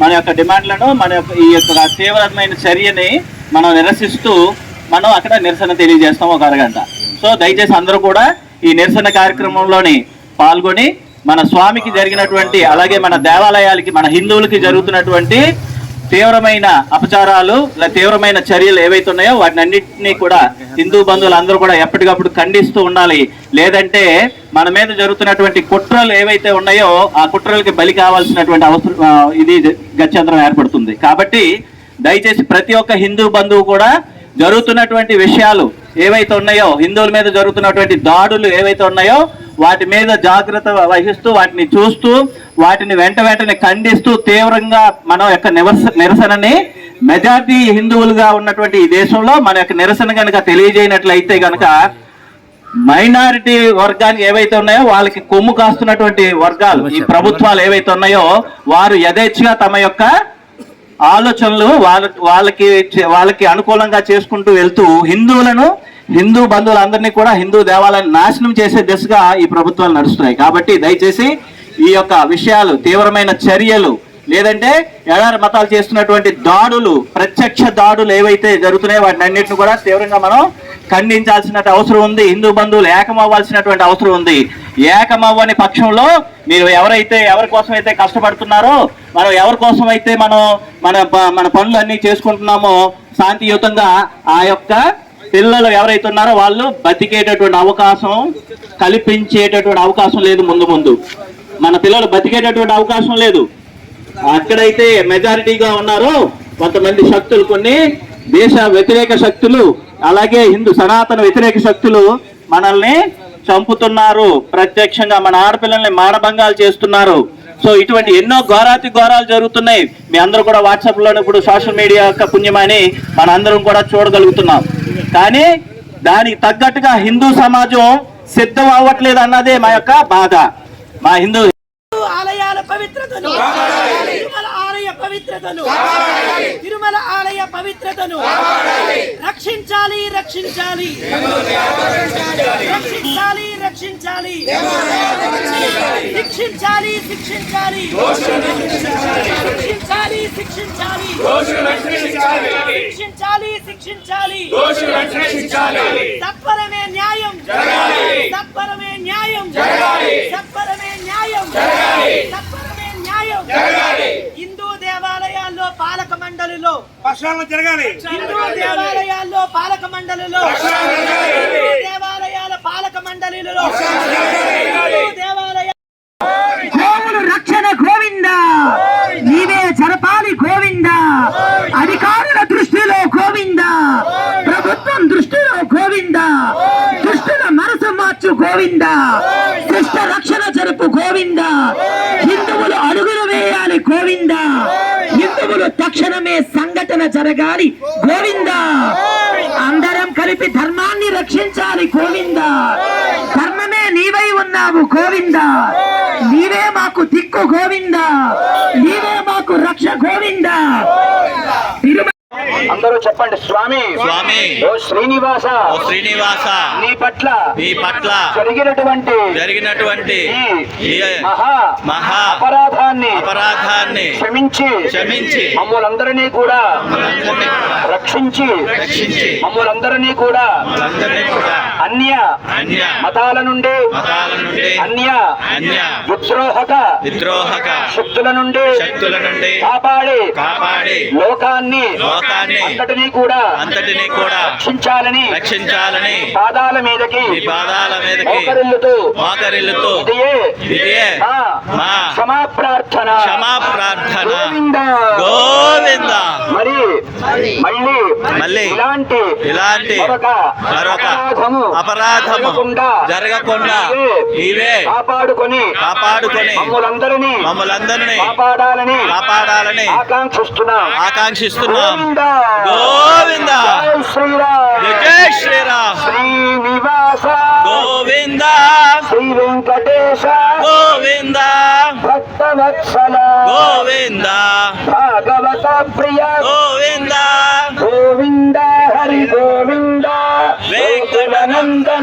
మన యొక్క డిమాండ్లను మన యొక్క ఈ యొక్క తీవ్రమైన చర్యని మనం నిరసిస్తూ మనం అక్కడ నిరసన తెలియజేస్తాం ఒక అరగంట. సో దయచేసి అందరూ కూడా ఈ నిరసన కార్యక్రమంలోని పాల్గొని మన స్వామికి జరిగినటువంటి అలాగే మన దేవాలయాలకి మన హిందువులకి జరుగుతున్నటువంటి తీవ్రమైన అపచారాలు లేదా తీవ్రమైన చర్యలు ఏవైతే ఉన్నాయో వాటిని అన్నింటినీ కూడా హిందూ బంధువులు అందరూ కూడా ఎప్పటికప్పుడు ఖండిస్తూ ఉండాలి. లేదంటే మన మీద జరుగుతున్నటువంటి కుట్రలు ఏవైతే ఉన్నాయో ఆ కుట్రలకి బలి కావాల్సినటువంటి అవసరం ఇది గత్యంతరం ఏర్పడుతుంది. కాబట్టి దయచేసి ప్రతి ఒక్క హిందూ బంధువు కూడా జరుగుతున్నటువంటి విషయాలు ఏవైతే ఉన్నాయో హిందువుల మీద జరుగుతున్నటువంటి దాడులు ఏవైతే ఉన్నాయో వాటి మీద జాగ్రత్త వహిస్తూ వాటిని చూస్తూ వాటిని వెంట వెంటనే ఖండిస్తూ తీవ్రంగా మన యొక్క నిరస నిరసనని మెజార్టీ హిందువులుగా ఉన్నటువంటి ఈ దేశంలో మన యొక్క నిరసన కనుక తెలియజేయనట్లయితే కనుక మైనారిటీ వర్గానికి ఏవైతే ఉన్నాయో వాళ్ళకి కొమ్ము కాస్తున్నటువంటి వర్గాలు ఈ ప్రభుత్వాలు ఏవైతే ఉన్నాయో వారు యథేచ్ఛగా తమ యొక్క ఆలోచనలు వాళ్ళ వాళ్ళకి వాళ్ళకి అనుకూలంగా చేసుకుంటూ వెళ్తూ హిందువులను హిందూ బంధువులందరినీ కూడా హిందూ దేవాలయాన్ని నాశనం చేసే దిశగా ఈ ప్రభుత్వాలు నడుస్తున్నాయి. కాబట్టి దయచేసి ఈ యొక్క విషయాలు తీవ్రమైన చర్యలు లేదంటే ఎడారి మతాలు చేస్తున్నటువంటి దాడులు ప్రత్యక్ష దాడులు ఏవైతే జరుగుతున్నాయో వాటిని అన్నింటిని కూడా తీవ్రంగా మనం ఖండించాల్సిన అవసరం ఉంది. హిందూ బంధువులు ఏకమవ్వాల్సినటువంటి అవసరం ఉంది. ఏకమవ్వని పక్షంలో మీరు ఎవరైతే ఎవరి కోసం అయితే కష్టపడుతున్నారో మనం ఎవరి కోసం అయితే మనం మన ప- మన పనులు అన్ని చేసుకుంటున్నామో శాంతియుతంగా ఆ యొక్క పిల్లలు ఎవరైతే ఉన్నారో వాళ్ళు బతికేటటువంటి అవకాశం కల్పించేటటువంటి అవకాశం లేదు ముందు ముందు. మన పిల్లలు బతికేటటువంటి అవకాశం లేదు. అక్కడైతే మెజారిటీగా ఉన్నారో కొంతమంది శక్తులు కొన్ని దేశ వ్యతిరేక శక్తులు అలాగే హిందూ సనాతన వ్యతిరేక శక్తులు మనల్ని చంపుతున్నారు. ప్రత్యక్షంగా మన ఆడపిల్లల్ని మానభంగాలు చేస్తున్నారు. సో ఇటువంటి ఎన్నో ఘోరాతి ఘోరాలు జరుగుతున్నాయి. మీ అందరూ కూడా వాట్సాప్లో ఇప్పుడు సోషల్ మీడియా యొక్క పుణ్యమని మన అందరం కూడా చూడగలుగుతున్నాం. కానీ దానికి తగ్గట్టుగా హిందూ సమాజం సిద్ధం అవ్వట్లేదు అన్నదే మా యొక్క బాధ. మా హిందూ ఆలయాల పవిత్రతను. తిరుమల ఆలయ పవిత్రతను. తిరుమల ఆలయ పవిత్రతను. రక్షించాలి రక్షించాలి. రక్షించాలి రక్షించాలి శిక్షించాలి. శిక్షించాలి శిక్షించాలి. శిక్షించాలి. శిక్షించాలి శిక్షించాలి. తత్పరమే న్యాయం. తత్పరమే న్యాయం. తత్పరమే న్యాయం. తత్పరమే న్యాయం. హిందూ దేవాలయాల్లో పాలక మండలిలో. జరగాలి. హిందూ దేవాలయాల్లో పాలక మండలిలో. హిందూ దేవాలయాల పాలక మండలిలో గోవులు రక్షణ గోవింద. నీవే జరపాలి గోవింద. అధికారుల దృష్టిలో గోవింద. ప్రభుత్వం దృష్టిలో గోవింద. దుష్టుల మనసు మార్చు గోవింద. దుష్ట రక్షణ జరుపు గోవింద. హిందువులు అడుగులు వేయాలి గోవింద. హిందువులు తక్షణమే సంఘటన జరగాలి గోవింద. అందరం కలిపి ధర్మాన్ని రక్షించాలి గోవింద. ధర్మమే నీవై ఉన్నావు గోవింద. నీవే మాకు దిక్కు గోవింద. నీవే మాకు రక్ష గోవింద. అందరూ చెప్పండి స్వామి. స్వామి. ఓ శ్రీనివాస. ఓ శ్రీనివాస. నీ పట్ల నీ పట్ల జరిగినటువంటి జరిగినటువంటి మహా మహా అపరాధాన్ని అపరాధాన్ని క్షమించి. క్షమించి. మమ్మల్ందరినీ కూడా రక్షించి. రక్షించి. మమ్మల్ందరినీ కూడా అన్య మతాల నుండి అన్య విద్రోహక విద్రోహక శక్తుల నుండి శక్తుల నుండి కాపాడి కాపాడి లోకాన్ని లోకాన్ని అంతటినీ కూడా అంతటినీ కూడా రక్షించాలని రక్షించాలని పాదాల మీదకి పాదాల మీదకి మోకరిల్లుతూ మోకరిల్లుతూ ఇదియే ఇదియే మా మా క్షమా ప్రార్థన క్షమా ప్రార్థన గోవింద గోవింద మరి మళ్ళీ మళ్ళీ ఇలాంటి ఇలాంటి మరొక అపరాధము జరగకుండా నీవే కాపాడుకొని కాపాడుకొని మమ్మలందరినీ మమ్మలందరినీ కాపాడాలని కాపాడాలని ఆకాంక్షిస్తున్నాం. ఆకాంక్షిస్తున్నాం. గోవింద. గోవింద. జై శ్రీరామ్. శ్రీనివాస గోవింద. శ్రీ వెంకటేశ. గోవింద. భక్తవత్సల. గోవింద. భాగవత ప్రియ. గోవింద.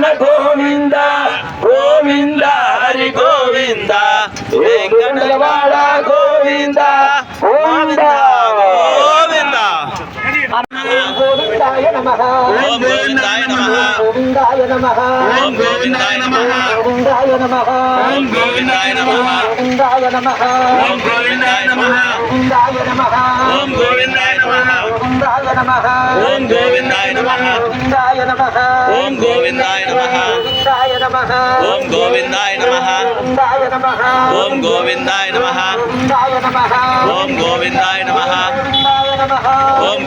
జ్ఞాన గోవింద గోవింద హరి గోవింద. వెంకటవాడ గోవింద గోవింద గోవింద. గోవిందాయ నమ. గోవిందాయ నమ. గోవిందాయ నమ. గోవిందాయ నమ. గోవిందాయ నమ. గోవిందాయ నమ. గోవిందాయ నమ. గోవిందాయ నమ. గోవిందాయ ఓం గోవిందాయ నమః గోవిందాయ నమః ఓం గోవిందాయ నమః గోవిందాయ నమః ఓం గోవిందాయ నమః ఓం గోవిందాయ నమః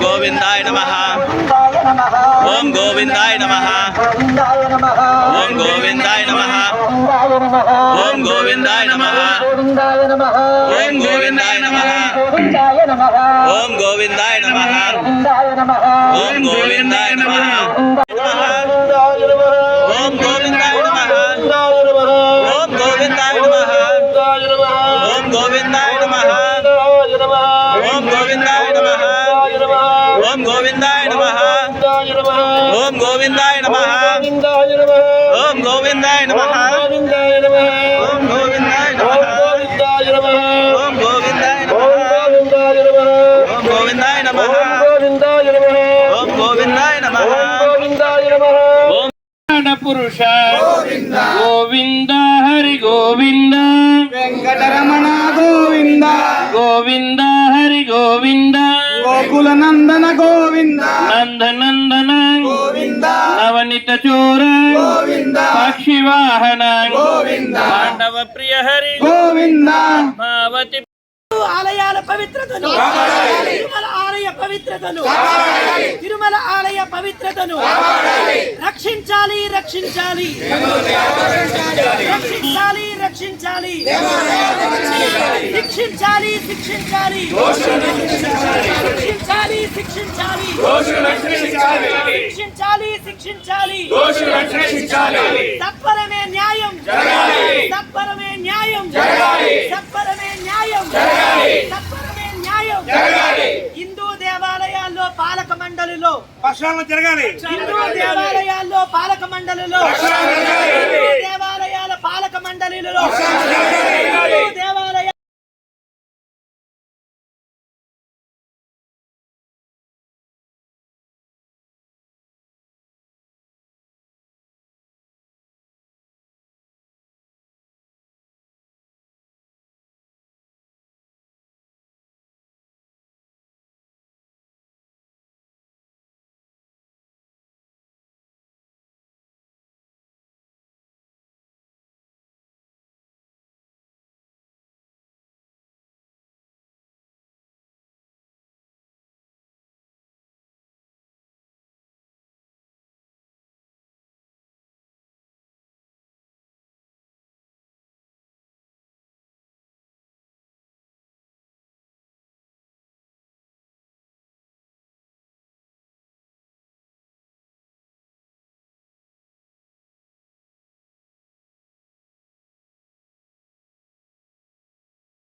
గోవిందాయ నమః ఓం గోవిందాయ నమః ఓం గోవిందాయ నమః ఓం గోవిందాయ నమః ఓం గోవిందాయ నమః ఓం గోవిందాయ నమః ఓం గోవిందాయ గోవిందాయ నమః ఓం గోవిందాయ నమః ఓం గోవిందాయ నమః ఓం గోవిందాయ నమః ఓం గోవిందాయ నమః ఓం గోవిందాయ నమః ఓం పురుష గోవింద హరి గోవింద వెంకటరమణ గోవింద గోవింద హరి గోవింద గోకుల నందన గోవింద నందనందన నవనిత చోర. గోవింద. పక్షి వాహన. గోవింద. పాండవ ప్రియ హరి. గోవింద. భావతి ఆలయాల పవిత్రతను. తిరుమల ఆలయ పవిత్రతను. తిరుమల ఆలయ పవిత్రతను. రక్షించాలి రక్షించాలి. రక్షించాలి రక్షించాలి శిక్షించాలి. శిక్షించాలి శిక్షించాలి. శిక్షించాలి. శిక్షించాలి శిక్షించాలి. సత్వరమే న్యాయం. సత్వరమే న్యాయం. సత్వరమే న్యాయం. సత్వరమే న్యాయం. హిందూ దేవాలయాల్లో పాలక మండలిలో హిందూ దేవాలయాల్లో పాలక మండలిలో హిందూ దేవాలయాల పాలక మండలిలో.